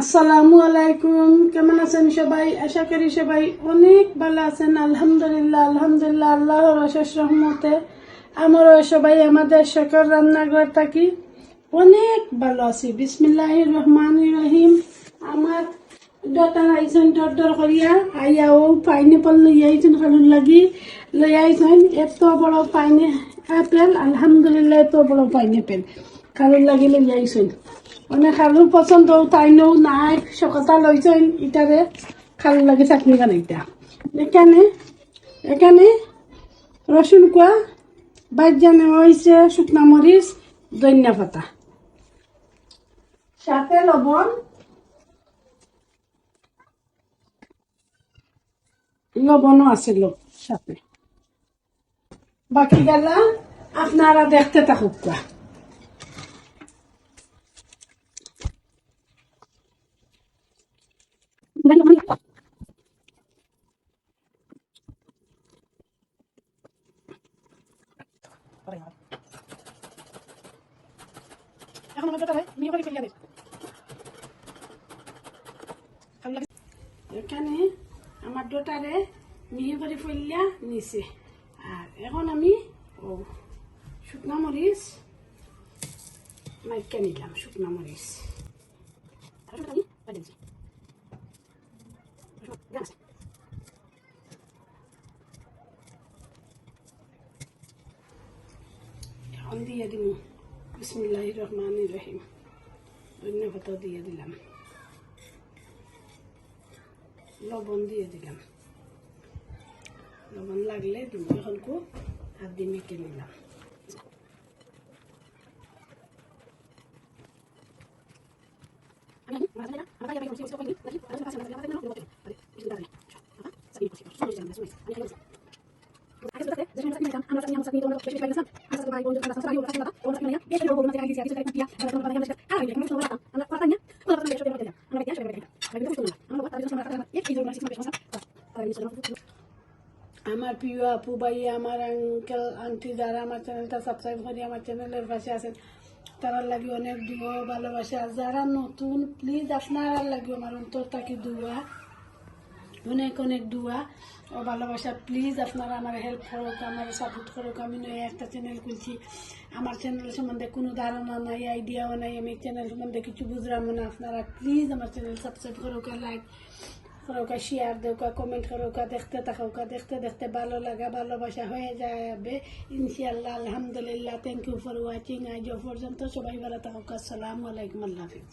আসসালামু আলাইকুম। কেমন আছেন সবাই? আশা করি সবাই অনেক ভালো আছেন। আলহামদুলিল্লাহ আলহামদুলিল্লাহ, আল্লাহর অশেষ রহমতে আমরাও সবাই আমাদের সকল রান্নাঘর থাকি। অনেক ভালো আছি। বিসমিল্লাহ রহমান রহিম। আমার ডটার আইসন ডর করিয়া। আইয়া ও পাইনএপল লই আইসন খালুন লাগি। লই আইসন এত বড় পাইনে আপেল আলহামদুলিল্লাহ, এত বড় পাইনএপেল খালুন লাগি লই আইসন মানে খালুর পছন্দ তাইনেও নাই সকতা লইছেন ইটারে খালু লাগে চাটনি বানাইতা এখানে এখানে রসুন কোয়া বাইর জানে হয়েছে শুকনা মরিচ ধনিয়া পাতা। সাথে লবণ। লবণও আছে লোক সাথে বাকি গেলা আপনারা দেখতে থাকুক এখন দেব এখানে আমার মিহি করে ফেলিয়া নিছে। আর এখন আমি ও শুকনা মরিচ মাইকা নিলাম, শুকনা মরিচ বাড়ি দিচ্ছি এখন দিয়ে দিব বিসমিল্লাহ রহমান রহিম ধন্যবাদ দিয়ে দিলাম লবণ দিয়ে দিলাম লবণ লাগলে দিব এখন কো হাত দিয়ে মেখে নিলাম আমার প্রিয় আপু ভাই আমার আঙ্কেল আন্টি যারা আমার চ্যানেলটা সাবস্ক্রাইব করে আমার চ্যানেলের পাশে আছেন তারার লাগে অনেক দুয়া ভালোবাসা যারা নতুন প্লিজ আপনার লাগে আমার অন্তর থাকি দুয়া অনেক অনেক দুয়া। ও ভালোবাসা প্লিজ আপনারা আমার হেল্প করুক, আমার সাপোর্ট করুক। আমি নয়, একটা চ্যানেল খুলছি। আমার চ্যানেল সম্বন্ধে কোনো ধারণা নাই আইডিয়াও নাই। আমি চ্যানেল সম্বন্ধে কিছু বুঝলাম না। আপনারা প্লিজ আমার চ্যানেল সাবস্ক্রাইব করুক লাইক করুক শেয়ার দেউকা কমেন্ট করুক দেখতে থাকুক দেখতে দেখতে ভালো লাগা, ভালোবাসা হয়ে যাবে। ইনশাল্লাহ আলহামদুলিল্লাহ। থ্যাংক ইউ ফর ওয়াচিং আজ পর্যন্ত সবাই ভালো থাকুক। আসসালামু আলাইকুম, আল্লাহ হাফিজ।